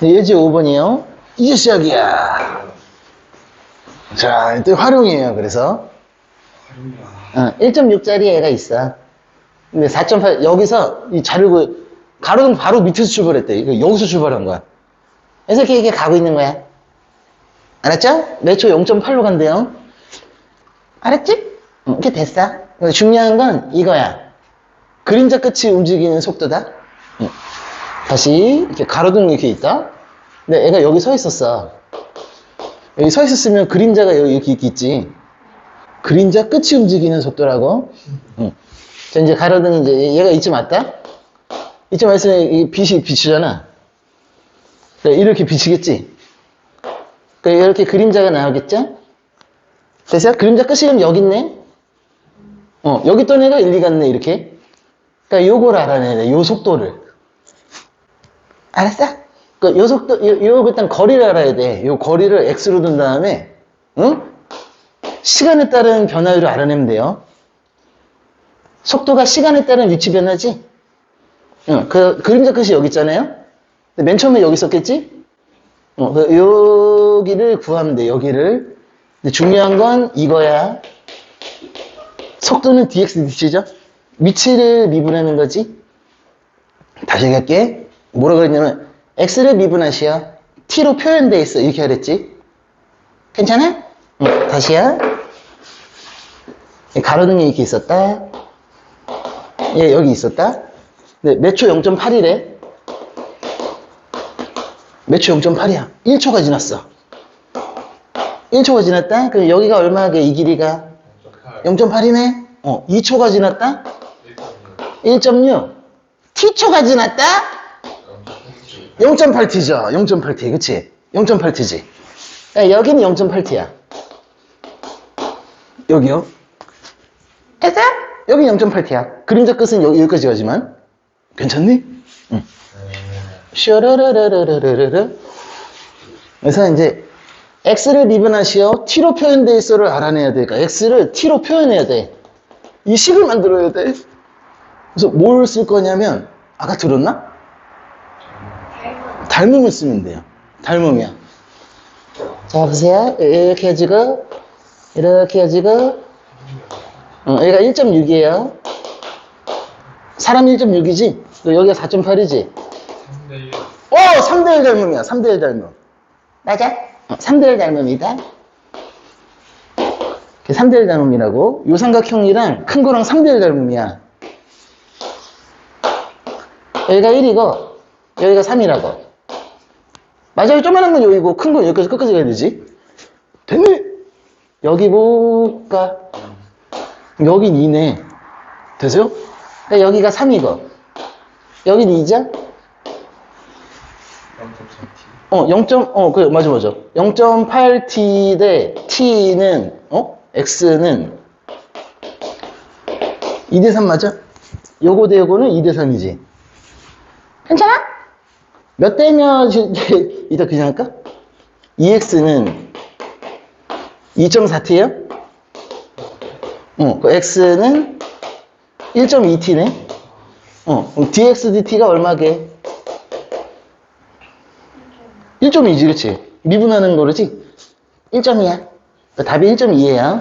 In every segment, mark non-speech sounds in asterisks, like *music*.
네, 예제 5번이에요. 이제 시작이야. 자, 또 활용이에요. 그래서 어, 1.6짜리 애가 있어. 근데 4.8 여기서 이 자르고 가로등 바로 밑에서 출발했대. 이거 여기서 출발한 거야. 그래서 이렇게, 이렇게 가고 있는 거야. 알았죠? 매초 0.8로 간대요. 알았지? 응, 이렇게 됐어. 중요한 건 이거야. 그림자 끝이 움직이는 속도다. 응. 다시 이렇게 가로등 이렇게 있다. 근데 애가 여기 서 있었어. 여기 서 있었으면 그림자가 여기 이렇게 있겠지. 그림자 끝이 움직이는 속도라고. 응. 자, 이제 가로등 이제 얘가 이쯤 왔다. 이쯤 왔으면 이 빛이 비추잖아. 그래, 이렇게 비치겠지. 그래, 이렇게 그림자가 나오겠죠? 됐어요? 그림자 끝이 그럼 여기 있네? 어, 여기 있던 애가 일리 갔네, 이렇게. 그러니까 요걸 알아내야 돼, 요 속도를. 알았어? 그, 요 속도, 요, 요, 일단 거리를 알아야 돼. 요 거리를 x로 둔 다음에, 응? 시간에 따른 변화율을 알아내면 돼요. 속도가 시간에 따른 위치 변화지? 응, 그, 그림자 끝이 여기 있잖아요? 맨 처음에 여기 있었겠지? 어, 그 여기를 구하면 돼, 여기를. 근데 중요한 건 이거야. 속도는 dx dt죠? 위치를 미분하는 거지. 다시 얘기할게. 뭐라 그랬냐면, x를 미분하시오. t로 표현돼 있어. 이렇게 하랬지. 괜찮아? 응, 다시야. 가로등이 이렇게 있었다. 얘 여기 있었다. 근데 매초 0.8이래. 매초 0.8이야. 1초가 지났어. 1초가 지났다? 그럼 여기가 얼마게 이 길이가? 0.8이네? 어, 2초가 지났다? 1.6. t초가 지났다? 0.8t죠. 0.8t. 그치? 0.8t지. 여기는 0.8t야. 여기요? 됐어? 여기 0.8t야. 그림자 끝은 여기, 여기까지 가지만. 괜찮니? 응. 슈르르르르르르르. 그래서 이제 x를 미분하시오. t로 표현돼 있어를 알아내야 돼. 그러니까 x를 t로 표현해야 돼. 이 식을 만들어야 돼. 그래서 뭘 쓸 거냐면 아까 들었나? 닮음을 쓰면 돼요. 닮음이야. 자 보세요. 이렇게 해주고 이렇게 해주고 어, 여기가 1.6이에요. 사람 1.6이지? 여기가 4.8이지? 오! 3대1 닮음이야. 3대1 닮음. 맞아? 어, 3대1 닮음이다. 3대1 닮음이라고. 요 삼각형이랑 큰 거랑 3대1 닮음이야. 여기가 1이고, 여기가 3이라고. 맞아요. 조그마한 건 여기고, 큰 건 여기까지 끝까지 가야 되지. 됐네? 여기 볼까? 여긴 2네. 되세요? 그러니까 여기가 3이고, 여긴 2죠? 어, 0. 어, 그 맞아 맞아. 0.8t 대 t는 어? x는 2대 3 맞아? 요거 대 요거는 2대 3이지. 괜찮아? 몇 대면 이따 그냥 할까? 2x는 2.4t예요? 어, 그 x는 1.2t네. 어, 그럼 dx dt가 얼마게? 1.2지, 그렇지? 미분하는 거르지? 1점이야. 답이 1.2예요.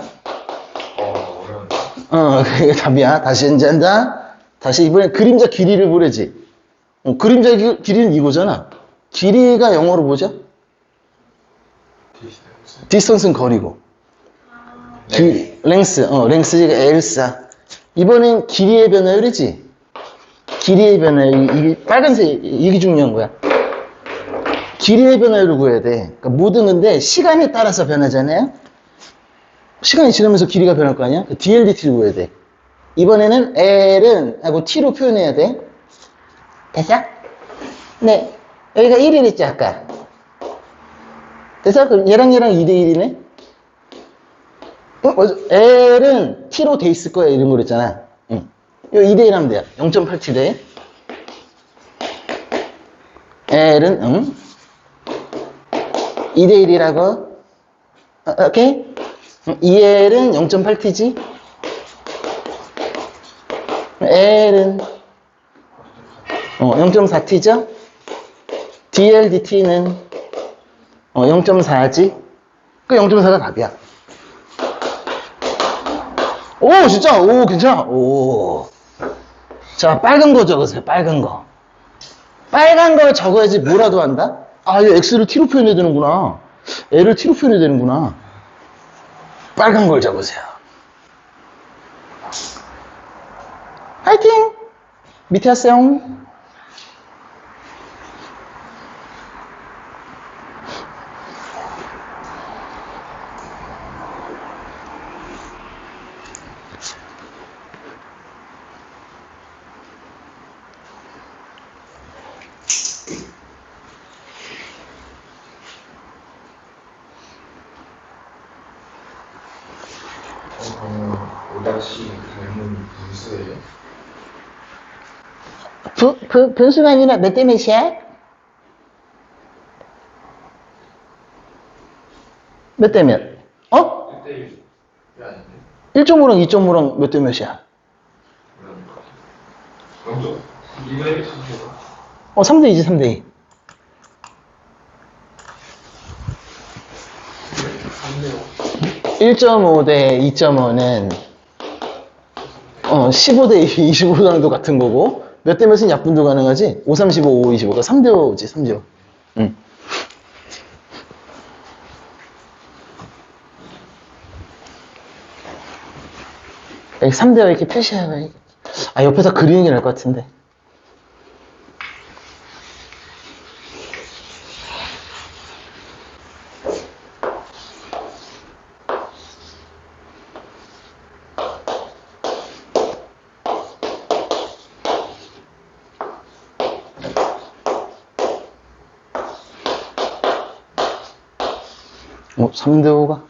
어, 그게 *laughs* 답이야. 다시 이제 한다. 다시 이번엔 그림자 길이를 보래지. 어, 그림자 기- 길이는 이거잖아. 길이가 영어로 뭐죠? 디스턴스는 거리고. 기, 랭스, 어, 랭스가 엘사. 이번엔 길이의 변화율 이지? 길이의 변화율, 이게 빨간색, 이게 중요한 거야. 길이의 변화율을 구해야 돼. 그러니까 모든 건데 시간에 따라서 변하잖아요. 시간이 지나면서 길이가 변할 거 아니야? 그 DLDT를 구해야 돼. 이번에는 L은 하고 T로 표현해야 돼. 됐어? 네. 여기가 1일 있지 아까. 됐어? 그럼 얘랑 얘랑 2대 1이네. 어. L은 T로 돼 있을 거야 이런 거 그랬잖아. 응. 요 2대 1 하면 돼요. 0.8T 대. L은 응. 2대 1이라고? 오케이? 2L은 0.8T지? L은 어, 0.4T죠? dl dt는 어, 0.4지? 그 0.4가 답이야. 오, 진짜, 오, 괜찮아. 오. 자, 빨간 거 적으세요, 빨간 거. 빨간 걸 적어야지 뭐라도 한다? 아, 이거 x를 t로 표현해야 되는구나. l을 t로 표현해야 되는구나. 빨간 걸 적으세요. 화이팅! 밑에 하세요. 어, 오다시 닮은 분수예요. 부, 부, 분수가 아니라 몇 대 몇이야? 몇 대 몇? 어? 그때 왜 아닌데? 1.5랑 2.5랑 몇 대 몇이야? 어, 3대 2지, 3대 2. 안돼요. 1.5 대 2.5는 어, 15 대 25 정도 같은 거고 몇 대 몇은 약분도 가능하지? 5, 35, 5, 25가 3대 5지 3대 5 응. 여기 3대 5 이렇게 표시하고 아 옆에다 그리는 게 나을 것 같은데 어, 3대 5가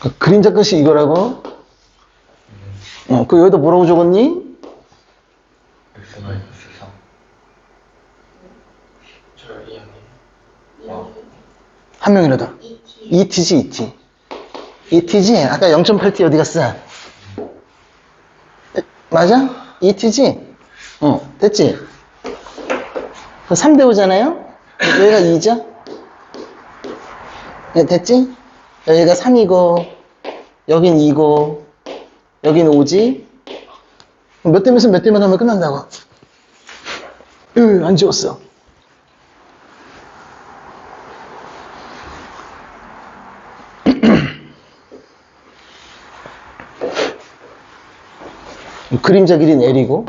그 그림자 끝이 이거라고? 어, 그 여기다 뭐라고 적었니? X 마이너스 3. 저 이해하네. 와. 한 명이라도. ET지, ET. ET지? 아까 0.8T 어디 갔어? 에, 맞아? ET지? 어, 됐지? 3대 5잖아요? 여기가 2죠? 네, 됐지? 여기가 3이고, 여긴 2고, 여긴 5지? 몇대 몇은 몇 대만 하면 끝난다고. 으, 안 지웠어. 그림자 길이는 L이고.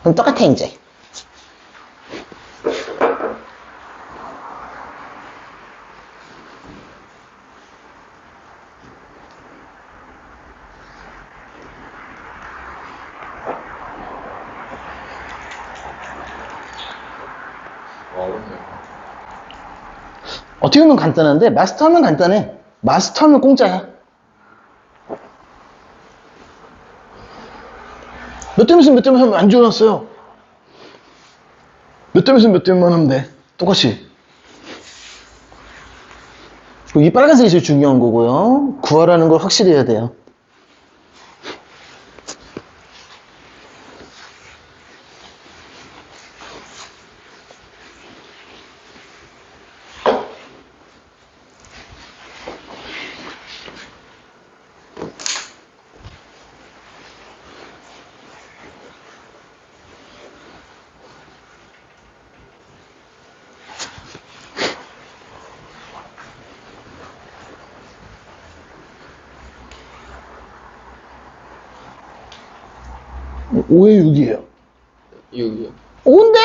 그럼 똑같아 이제. 어떻게 보면 간단한데 마스터하면 간단해. 마스터하면 공짜야 몇 대면서 몇 대면 하면 안 지워놨어요. 몇 대면서 몇 대만 하면 돼. 똑같이. 이 빨간색이 제일 중요한 거고요. 구하라는 걸 확실히 해야 돼요 오에 6이에요 6이요. 5인데?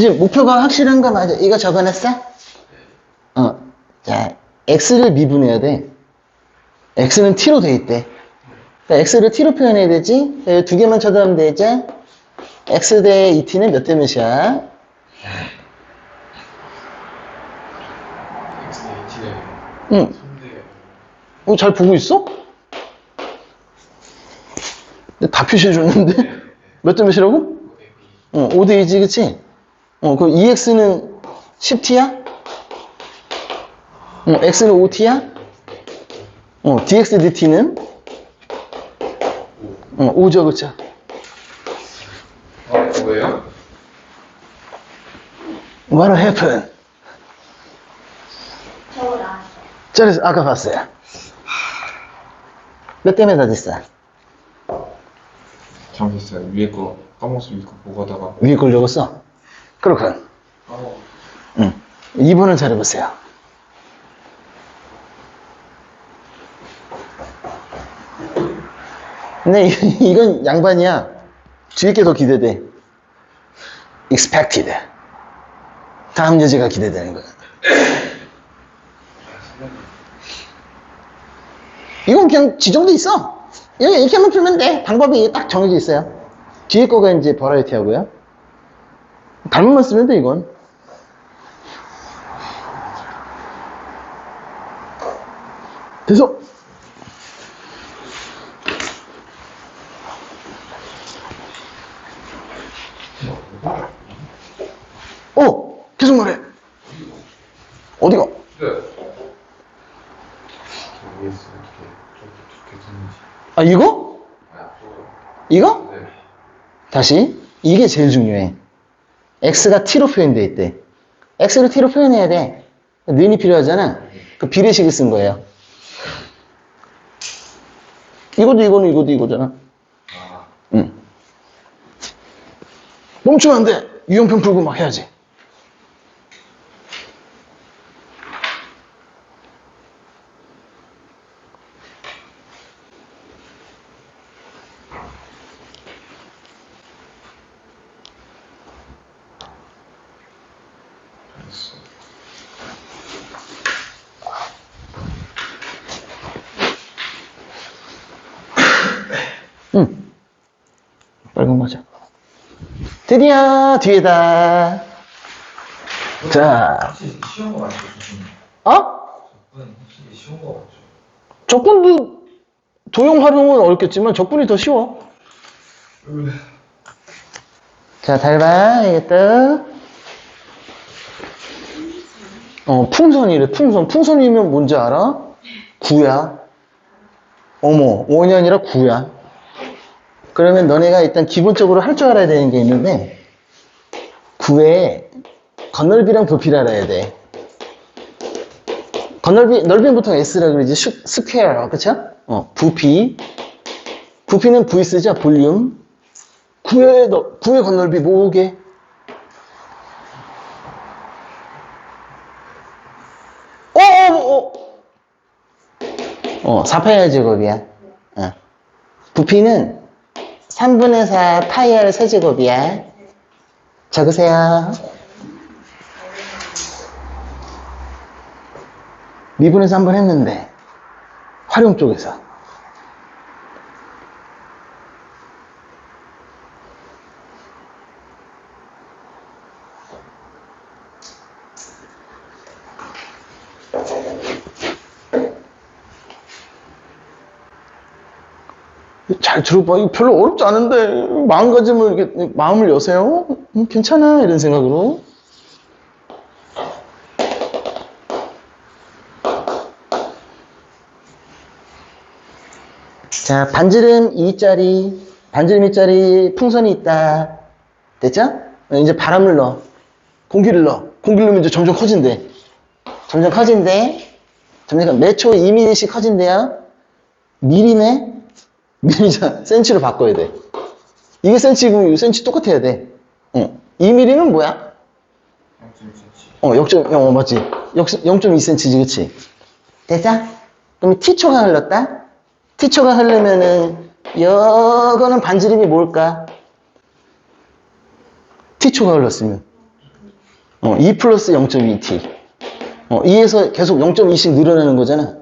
지금 목표가 확실한 거 맞아? 이거 적어놨어? 어. 자, x를 미분해야 돼. x는 t로 돼 있대. 그러니까 x를 t로 표현해야 되지? 그두 개만 쳐다보면 되죠? x 대 2t는 몇 대 몇이야? X, T는 응. 3대예요. 어, 잘 보고 있어? 다 표시해줬는데? 몇 대 몇이라고? 어, 5대 2지, 그치? 어, 그럼 2x는 10t야? 어, x는 5t야? 어, dx dt는? 어, 5죠, 그쵸? 어, 뭐예요? What happened? 저거 나왔어요. 저래서 아까 봤어요. 몇 대면 다 됐어? 잘못했어요. 위에 거 까먹어서 위에 거 보고 하다가 위에 걸 적었어? 그렇군. 까먹어. 응. 2번을 잘 해보세요. 근데 이- *laughs* 이건 양반이야. 뒤에 게 더 기대돼. expected. 다음 여지가 기대되는 거야. 이건 그냥 지정돼 있어. 이렇게, 이렇게만 풀면 돼. 방법이 딱 정해져 있어요. 뒤에 거가 이제 버라이티 하고요. 단문만 쓰면 돼, 이건. 계속. 어, 계속 말해. 어디가? 네. 위에 있어. 어떻게 어떻게 듣는지. 아, 이거? 아, 저거. 이거? 네. 다시. 이게 제일 중요해. x가 t로 표현되어 있대. x를 t로 표현해야 돼. 는이 필요하잖아. 그 비례식을 쓴 거예요. 이것도 이거는 이것도 이거잖아. 아, 응. 멈추면 안 돼. 유형편 풀고 막 해야지. 응. 빨간 거죠. 드디어 뒤에다. 자, 확실히 쉬운 거 맞죠? 선생님? 어? 저건 확실히 쉬운 거 맞죠? 적분도 도형 활용은 어렵겠지만 적분이 더 쉬워. 자, 달바, 이겠다. 어, 풍선이래, 풍선. 풍선이면 뭔지 알아? 구야. 어머, 5이 아니라 구야. 그러면 너네가 일단 기본적으로 할 줄 알아야 되는 게 있는데, 구에 건널비랑 부피를 알아야 돼. 건널비, 넓이는 보통 S라 그러지, 슈, 스퀘어, 그쵸? 어, 부피. 부피는 V 쓰죠, 볼륨. 구의, 너, 구의 건널비 뭐게? 어, 어, 어. 어, 4파이R 제곱이야. 어. 부피는 3분의 4 파이R 세제곱이야. 적으세요. 미분에서 한 번 했는데, 활용 쪽에서. 잘 들어봐. 이거 별로 어렵지 않은데, 마음가짐을, 이렇게, 마음을 여세요. 음, 괜찮아. 이런 생각으로. 자, 반지름 2짜리, 반지름 2짜리 풍선이 있다. 됐죠? 어, 이제 바람을 넣어. 공기를 넣어. 공기를 넣으면 이제 점점 커진대. 점점 커진대. 점점 매초 2mm씩 커진대요. 미리네? 미리자, 센치로 바꿔야 돼. 이게 센치고 이거 센치 똑같아야 돼. 어. 2mm는 뭐야? 0.2cm. 어, 0.0, 어, 맞지? 0.2cm지, 그치? 됐어? 그럼 T초가 흘렀다? T초가 흐르면은, 여거는 반지름이 뭘까? T초가 흘렀으면. 어, 2 플러스 0.2T. 어, 2에서 계속 0.2씩 늘어나는 거잖아.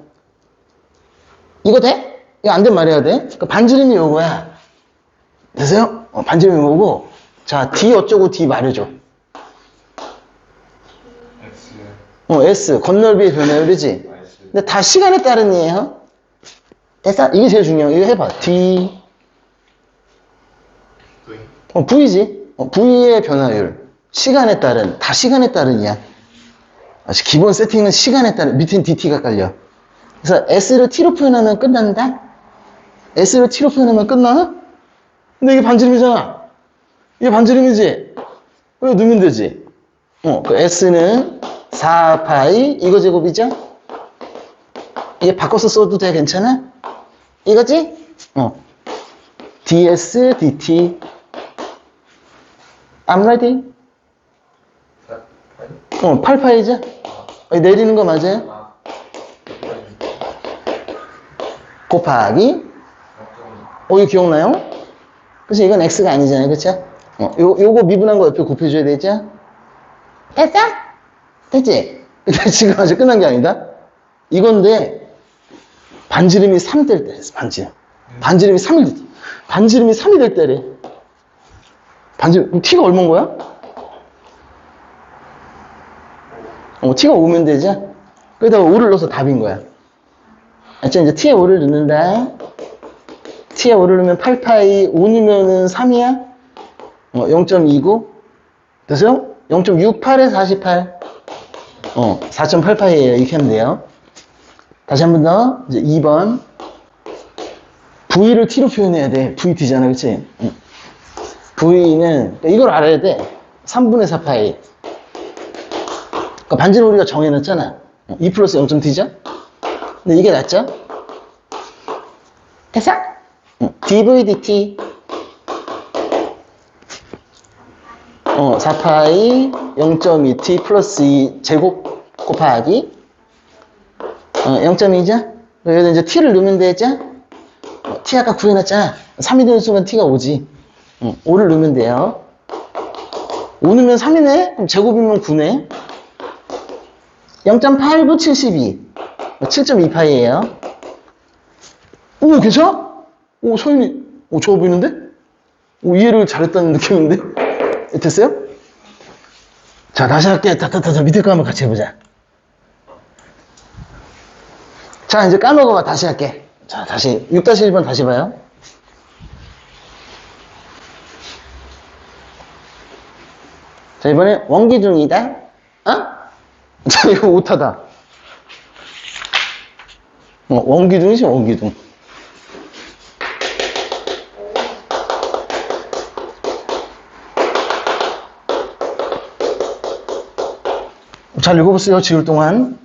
이거 돼? 이거 안돼 말해야 돼? 그러니까 반지름이 요거야. 되세요? 어, 반지름이 요거고. 자, D 어쩌고 D 말해줘. 어, S. 건널비의 변화율이지? S. 근데 다 시간에 따른 이에요. 됐어? 이게 제일 중요해. 이거 해봐. D. 어, V지. 어, V의 변화율. 시간에 따른, 다 시간에 따른 이야. 아, 기본 세팅은 시간에 따른, 밑엔 DT가 깔려. 그래서 S를 T로 표현하면 끝난다? S를 T로 표현하면 끝나? 근데 이게 반지름이잖아. 이게 반지름이지? 그래, 넣으면 되지. 어, 그 S는 4파이, 이거 제곱이죠? 이게 바꿔서 써도 돼, 괜찮아? 이거지? 어. ds, dt. I'm ready. 어, 8파이죠? 어, 내리는 거 맞아요? 아. 곱하기. 어, 이거 기억나요? 그치, 이건 x가 아니잖아요. 그쵸? 어, 요, 요거 미분한 거 옆에 곱해줘야 되죠? 됐어? 됐지? 근데 *laughs* 지금 아직 끝난 게 아니다? 이건데, 반지름이 3 될 때, 반지름. 반지름이 3일 될 때. 반지름이 3이 될 때래. 반지름, t가 얼마인 거야? 어, t가 5면 되죠? 거기다가 5를 넣어서 답인 거야. 알죠? 이제 t에 5를 넣는다. T에 5를 넣으면 8파이, 5이면은 3이야? 어, 0.29? 됐어요? 0.68에 48. 어, 4.88이에요. 이렇게 하면 돼요. 다시 한 번 더. 이제 2번. V를 T로 표현해야 돼. VT잖아. 그치? 응. V는, 이걸 알아야 돼. 3분의 4파이. 그러니까 반지를 우리가 정해놨잖아. 2 플러스 0.t죠? 근데 이게 낫죠? 됐어? 응. dvdt. 어, 4파이 0.2t 플러스 2 제곱 곱하기 어, 0.2죠? 여기다 이제 t를 넣으면 되죠? 어, t 아까 구해놨잖아. 3이 되는 순간 t가 5지. 응, 5를 넣으면 돼요. 5 넣으면 3이네? 그럼 제곱이면 9네? 0.89, 72. 7.28이에요. 오, 괜찮아? 오, 소윤이, 오, 좋아 보이는데? 오, 이해를 잘했다는 느낌인데? 됐어요? 자, 다시 할게. 다다다다 밑에 거 한번 같이 해보자. 자, 이제 까먹어봐. 다시 할게. 자, 다시. 6-1번 다시 봐요. 자, 이번에 원기둥이다. 어? *laughs* 자, 이거 못하다. 어, 원기둥이지, 원기둥. 잘 읽어보세요, 지울 동안.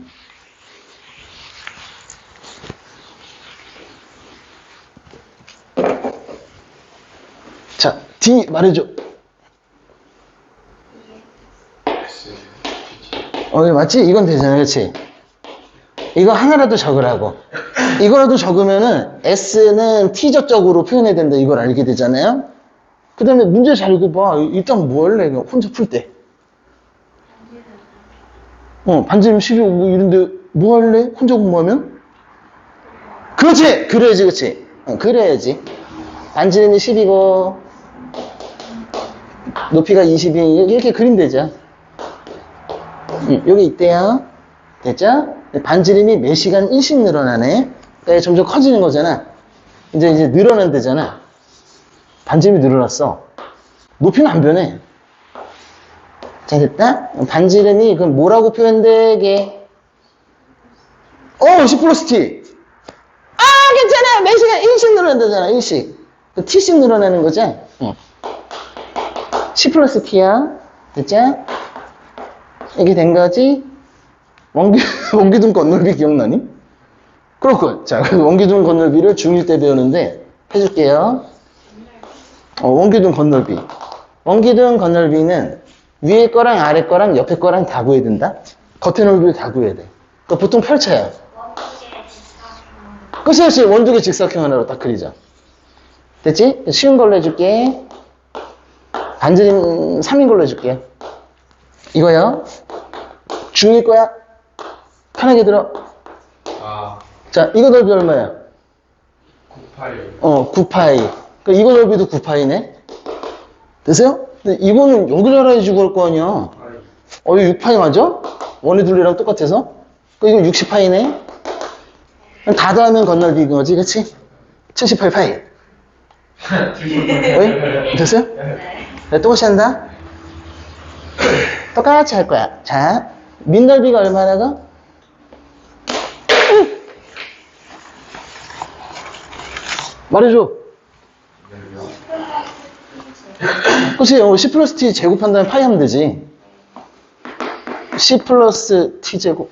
자, D 말해줘. 어, 이거 맞지? 이건 되잖아, 그렇지? 이거 하나라도 적으라고. 이거라도 적으면은 S는 T저쪽으로 표현해야 된다. 이걸 알게 되잖아요? 그 다음에 문제 잘 읽어봐. 일단 뭐 할래? 혼자 풀 때. 어, 반지름 12, 뭐 이런데 뭐 할래? 혼자 공부하면? 그렇지! 그래야지, 그렇지? 어, 그래야지. 반지름이 10이고, 높이가 20이 이렇게 그림 되죠. 음, 여기 있대요. 됐죠? 반지름이 매 시간 1씩 늘어나네. 그러니까 점점 커지는 거잖아. 이제 이제 늘어난대잖아. 반지름이 늘어났어. 높이는 안 변해. 자, 됐다? 반지름이 그럼 뭐라고 표현되게? 어, 10 플러스 T. 아, 괜찮아. 매 시간 1씩 늘어난다잖아, 1씩. 그 T씩 늘어나는 거죠? 응. 10 플러스 T야. 됐죠? 이게 된 거지? 원기, *laughs* 원기둥 건널비 기억나니? 그렇군. 자, 그 원기둥 건널비를 중1 때 배우는데 해줄게요. 어, 원기둥 건널비. 원기둥 건널비는 위에 거랑 아래 거랑 옆에 거랑 다 구해야 된다? 겉에 넓이를 다 구해야 돼. 그러니까 보통 펼쳐요. 그치, 그치. 원두개 직사각형 하나로 딱 그리자. 됐지? 쉬운 걸로 해줄게. 반지름 3인 걸로 해줄게. 이거요. 중1 거야. 편하게 들어. 아. 자, 이거 넓이 얼마야? 98. 어, 9파이. 그 이거 넓이도 9파이네? 되세요? 근데 이거는 여기를 알아야 지 구할 거 아니야. 어, 이거 6파이 맞아? 원의 둘리랑 똑같아서? 그 이거 60파이네? 다 더하면 건널비 이거지, 그치? 78파이. 왜? 됐어요? 자, 똑같이 한다. 똑같이 할 거야. 자, 민넓이가 얼마나가? 말해줘. 그치, 어, C 플러스 T 제곱한 다음에 파이 하면 되지. C 플러스 T 제곱.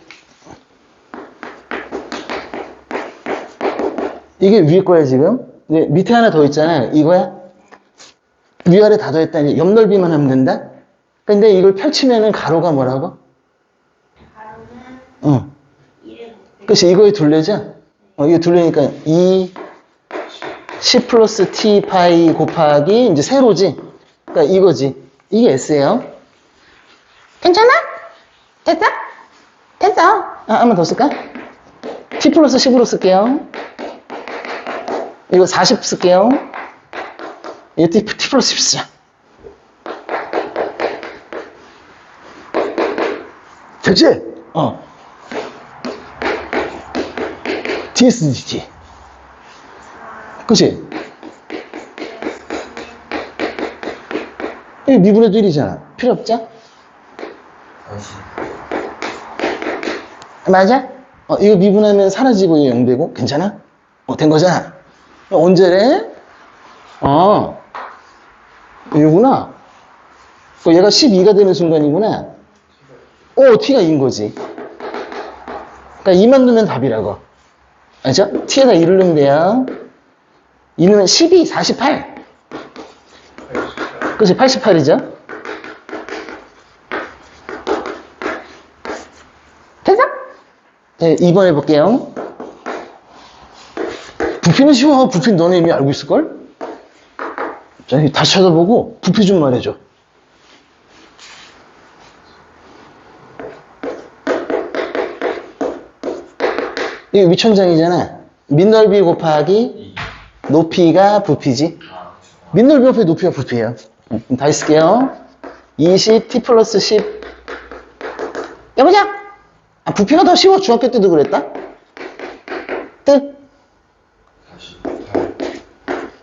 이게 위에 거야, 지금. 근데 밑에 하나 더 있잖아. 이거야? 위아래 다 더했다. 이제 옆 넓이만 하면 된다? 근데 이걸 펼치면은 가로가 뭐라고? 가로는 응. 1을 그치, 이거에 둘레죠? 어, 이게 둘레니까 2 C 플러스 T 파이 곱하기 이제 세로지? 그러니까 이거지. 이게 S예요. 괜찮아? 됐어? 됐어. 아, 한 번 더 쓸까? T 플러스 10으로 쓸게요. 이거 40 쓸게요. 이거 T, T 플러스 10 쓰자. 됐지? 어. DSDT. 그치? 이 미분의 1이잖아. 필요 없죠? 맞아? 어, 이거 미분하면 사라지고 이거 0 되고 괜찮아? 어, 된 거잖아. 어, 언제래? 어, 이거구나. 어, 얘가 12가 되는 순간이구나. 오, t가 2인 거지. 그러니까 2만 넣으면 답이라고. 알죠? t에다 2를 넣으면 돼요. 2 넣으면 12, 48. 그치, 88이죠? 됐어? 네, 2번 해볼게요. 부피는 쉬워. 부피 너네 이미 알고 있을걸? 자, 다시 쳐다보고 부피 좀 말해줘. 이거 위천장이잖아. 민넓이 곱하기 높이가 부피지. 민넓이 곱하기 높이가 부피예요. 응, 그럼 다시 쓸게요. 20 t 플러스 10. 여보자. 아, 부피가 더 쉬워. 중학교 때도 그랬다.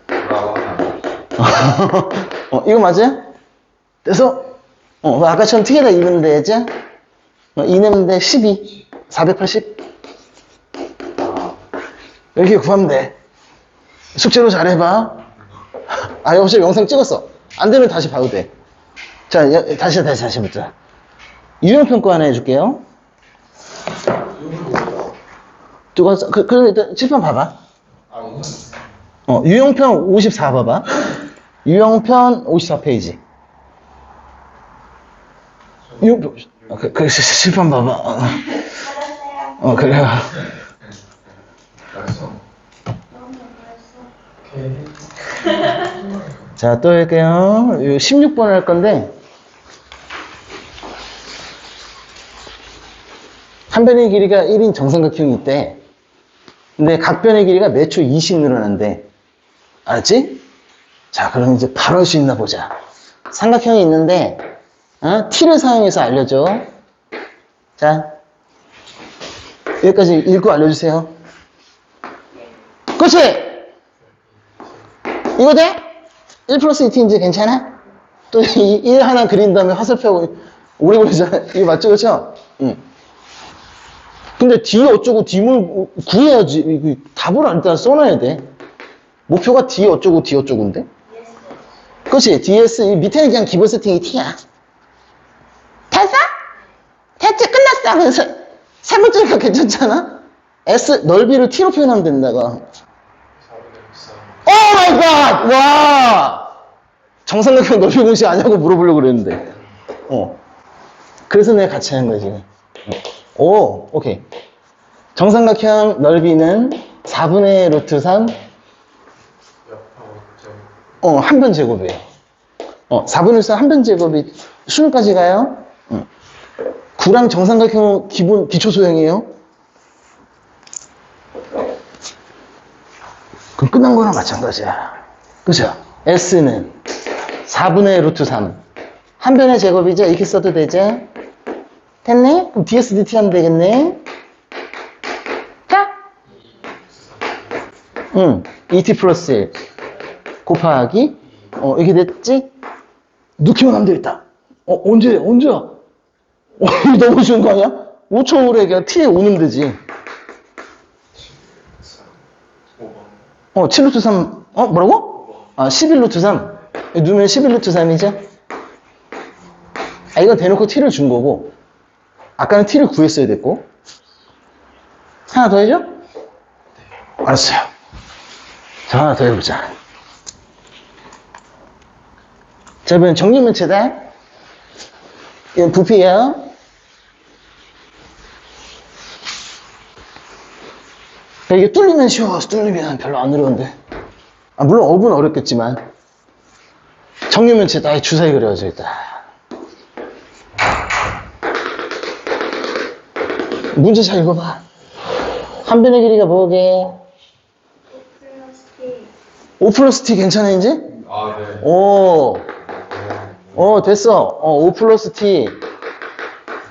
돌아와. *laughs* 어, 이거 맞아요? 그래서 어, 아까처럼 t에다 2면 되죠? 어, 2내면 돼. 12. 480. 이렇게 구하면 돼. 숙제로 잘해봐. 아, 여보세요. 영상 찍었어. 안 되면 다시 봐도 돼. 자, 여- 다시, 다시, 다시 보자. 유형평가 하나 해줄게요. 누가, 써? 그, 그, 일단 칠판 봐봐. 아, 어, 유형편 54 봐봐. 유형편 54페이지. 유형편, 어, 그, 그, 칠판 봐봐. 어, 그래요. 알았어. 너무 벌써. 오케이. 자, 또 할게요. 16번 할 건데, 한 변의 길이가 1인 정삼각형이 있대. 근데 각 변의 길이가 몇초20 늘어난대. 알았지? 자, 그럼 이제 바로 할 수 있나 보자. 삼각형이 있는데, 어? t를 사용해서 알려줘. 자, 여기까지 읽고 알려주세요. 그렇지! 이거 돼? 1 플러스 2t인지 괜찮아? 또, 이, 1 하나 그린 다음에 화살표하고 오래 걸리잖아. *laughs* 이거 맞죠? 그쵸? 응. 근데 D 어쩌고 D물 구해야지. 이거 답을 일단 써놔야 돼. 목표가 D 어쩌고 D 어쩌고인데? 그치? DS, 이 밑에는 그냥 기본 세팅이 T야. 됐어? 됐지? 끝났어. 그래서 세 번째가 괜찮잖아? S, 넓이를 T로 표현하면 된다고. 오 마이 갓! 와! 정삼각형 넓이 공식 아냐고 물어보려고 그랬는데. 어. 그래서 내가 같이 하는 거야, 지금. 오, 오케이. 정삼각형 넓이는 4분의 루트 3, 옆하고 좀 어, 한 변 제곱이에요. 어, 4분의 3 한 변 제곱이 수능까지 가요? 응. 9랑 정삼각형 기본, 기초 소형이에요? 그럼 끝난 거랑 마찬가지야. 그죠? S는 4분의 루트 3. 한 변의 제곱이죠? 이렇게 써도 되죠? 됐네? 그럼 DSDT 하면 되겠네? 자! 응, ET 플러스 1 곱하기, 어, 이렇게 됐지? 넣기만 하면 되겠다. 어, 언제, 언제야? 어, 너무 쉬운 거 아니야? 5초 후에 그냥 T에 오면 되지. 5번. 어, 7루트 3, 어, 뭐라고? 아, 11루트 3. 누면 11루트 3이죠? 아, 이건 대놓고 T를 준 거고, 아까는 T를 구했어야 됐고. 하나 더 해줘? 알았어요. 자, 하나 더 해보자. 자, 이번엔 정리면체다. 이건 부피예요. 이게 뚫리면 쉬워. 뚫리면 별로 안 어려운데. 아, 물론 업은 어렵겠지만. 정리면체 나의 주사위 그려져 있다. 문제 잘 읽어봐. 한 변의 길이가 뭐게? 5 플러스 T 괜찮아, 이제? 아, 네. 오, 어, 됐어. 어, 5 플러스 T.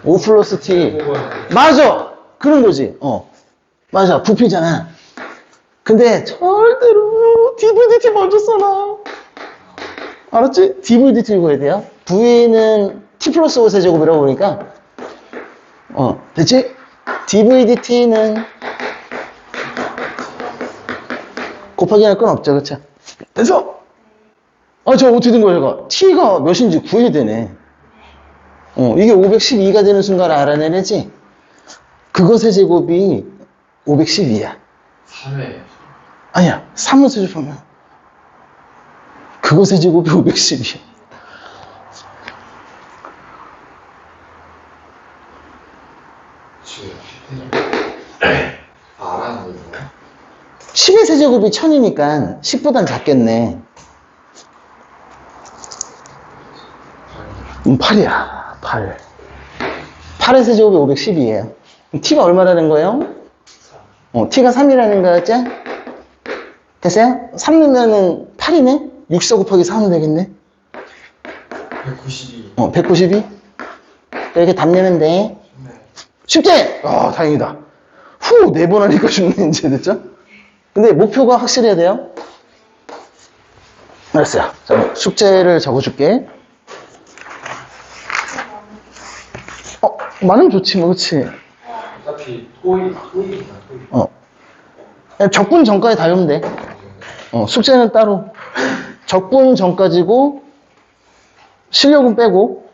5 플러스 T. 5번. 맞아! 그런 거지. 어. 맞아. 부피잖아. 근데 절대로 DVDT 먼저 써놔. 알았지? DVDT 읽어야 돼요. V는 T 플러스 5 세제곱이라고 보니까. 어, 됐지? DVDT는 곱하기 할 건 없죠. 그쵸? 됐어! 아, 저 어떻게 된 거야, 제가? T가 몇인지 구해야 되네. 어, 이게 512가 되는 순간을 알아내야지. 그것의 제곱이 512야. 3회. 아니야, 3을 세제곱하면 그것의 제곱이 512야. 지금 아, 알아는 거예요? 10의 세제곱이 1000이니까 10보단 작겠네. 음, 8이야, 8. 8의 세제곱이 512예요. t가 얼마라는 거예요? 어, t가 3이라는 거였지? 됐어요? 3 넣으면은 8이네? 64 곱하기 4 하면 되겠네? 192. 어, 192? 이렇게 답 내면 돼. 네. 쉽지? 아, 다행이다. 후, 네 번 하니까 쉽네, 이제, 됐죠? 근데 목표가 확실해야 돼요. 알았어요. 자, 숙제를 적어줄게. 어, 많으면 좋지, 뭐, 그치? 어차피 토익, 토익이나 토익. 어. 그냥 적분 전까지 다 외우면 돼. 어, 숙제는 따로. 적분 전까지고, 실력은 빼고,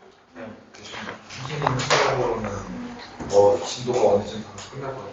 선생님 생각으로는 뭐 진도가 어느 정도 끝날 것 같아요.